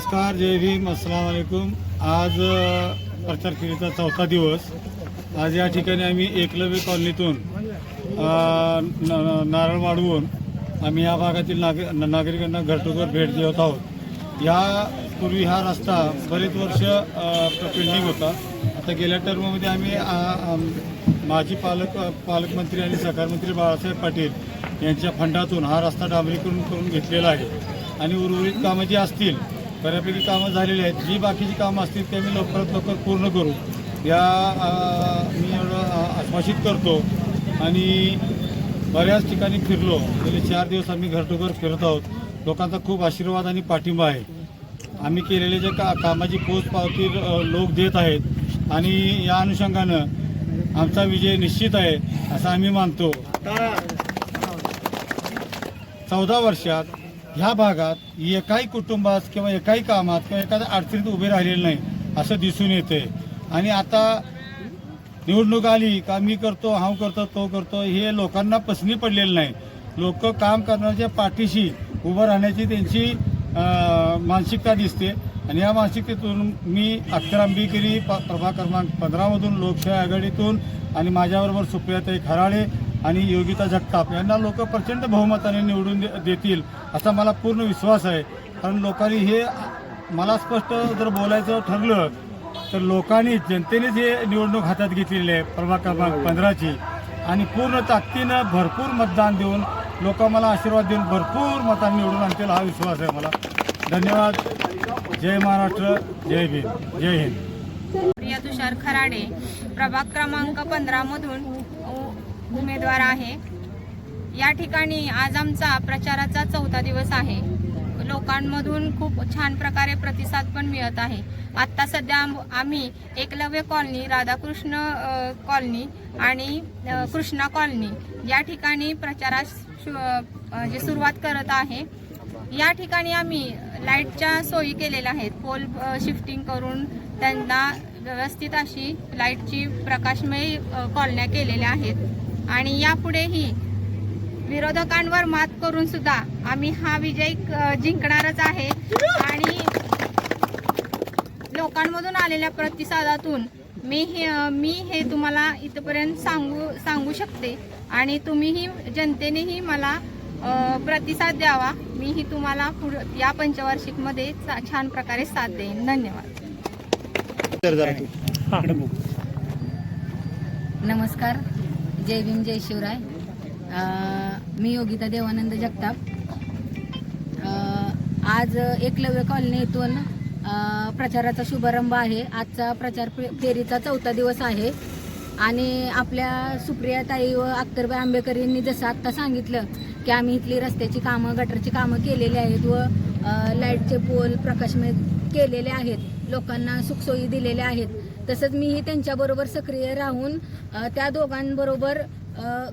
नमस्कार जय भीम अस्सलाम वालेकुम. आज प्रचार फेरीचा चौथा दिवस. आज या ठिकाणी आम्ही एकलव्य कॉलनीतून न- नारळ वाढवून आम्ही या भागातील नाग नागरिकांना घरटोघर भेट देत आहोत. या पूर्वी हा रस्ता बरेच वर्ष पेंडिंग होता. आता गेल्या टर्ममध्ये आम्ही माजी पालक पालकमंत्री आणि सहकारमंत्री बाळासाहेब पाटील यांच्या फंडातून हा रस्ता डांबरीकरण करून घेतलेला आहे. आणि उर्वरित कामं जी असतील बऱ्यापैकी कामं झालेली आहेत. जी बाकीची कामं असतील ते आम्ही लवकरात लवकर पूर्ण करू. या मी एवढं आश्वासित करतो आणि बऱ्याच ठिकाणी फिरलो. गेले चार दिवस आम्ही घरटोघर फिरत आहोत. लोकांचा खूप आशीर्वाद आणि पाठिंबा आहे. आम्ही केलेले जे का कामाची पोचपावती लोक देत आहेत आणि या अनुषंगानं आमचा विजय निश्चित आहे असं आम्ही मानतो. चौदा वर्षात ह्या भागात एकाही कुटुंबात किंवा एकाही कामात किंवा एखाद्या अडचणीत उभे राहिलेले नाही असं दिसून येते. आणि आता निवडणूक आली का मी करतो हा करतो तो करतो हे लोकांना पसनी पडलेलं नाही. लोक काम करण्याच्या पाठीशी उभं राहण्याची त्यांची मानसिकता दिसते. आणि या मानसिकतेतून मी अख्तर आंबेकरी प- प्रभाग क्रमांक पंधरामधून लोकशाही आघाडीतून आणि माझ्याबरोबर सुप्रियाताई खराळे आणि योगिता जगताप यांना लोक प्रचंड बहुमताने निवडून दे- देतील असा मला पूर्ण विश्वास आहे. कारण लोकांनी हे मला स्पष्ट जर बोलायचं ठरलं तर लोकांनी जनतेनेच हे निवडणूक हातात घेतलेली आहे प्रभाग क्रमांक पंधराची. आणि पूर्ण ताकदीनं भरपूर मतदान देऊन लोक मला आशीर्वाद देऊन भरपूर मतांनी निवडून आणतील हा विश्वास आहे मला. धन्यवाद. जय महाराष्ट्र जय भीम. जय हिंद. प्रिया तुषार खराडे प्रभाग क्रमांक पंधरा मधून उमेदवार आहे. या ठिकाणी आज आमचा प्रचाराचा चौथा दिवस आहे. लोकांमधून खूप छान प्रकारे प्रतिसाद पण मिळत आहे. आत्ता सध्या आम्ही एकलव्य कॉलनी राधाकृष्ण कॉलनी आणि कृष्णा कॉलनी या ठिकाणी प्रचारास शु- जे म्हणजे सुरुवात करत आहे. या ठिकाणी आम्ही लाईटच्या सोयी केलेल्या आहेत. पोल शिफ्टिंग करून त्यांना व्यवस्थित अशी लाईटची प्रकाशमय कॉलन्या केलेल्या आहेत. आणि यापुढेही विरोधकांवर मात करून सुद्धा आम्ही हा विजय जिंकणारच आहे. आणि लोकांमधून आलेल्या प्रतिसादातून मी हे मी हे तुम्हाला इथपर्यंत सांगू सांगू शकते. आणि तुम्हीही जनतेनेही मला प्रतिसाद द्यावा. मीही तुम्हाला पुढ या पंचवार्षिकमध्ये चा- छान प्रकारे साथ देईन. धन्यवाद. नमस्कार. जय भीम जय शिवराय. मी योगिता देवानंद जगताप. आज एकलव्य कॉलनीतून प्रचाराचा शुभारंभ आहे. आजचा प्रचार फेरीचा चौथा दिवस आहे. आणि आपल्या सुप्रिया ताई व अख्तरबाई आंबेकर यांनी जसं आत्ता सांगितलं की आम्ही इथली रस्त्याची कामं गटरची कामं केलेली आहेत व लाईटचे पोल प्रकाशमय केलेले आहेत. लोकांना सुखसोयी दिलेल्या आहेत. तसंच मीही त्यांच्याबरोबर सक्रिय राहून त्या दोघांबरोबर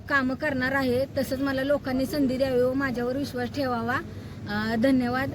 कामं करणार आहे. तसंच मला लोकांनी संधी द्यावी व माझ्यावर विश्वास ठेवावा. धन्यवाद.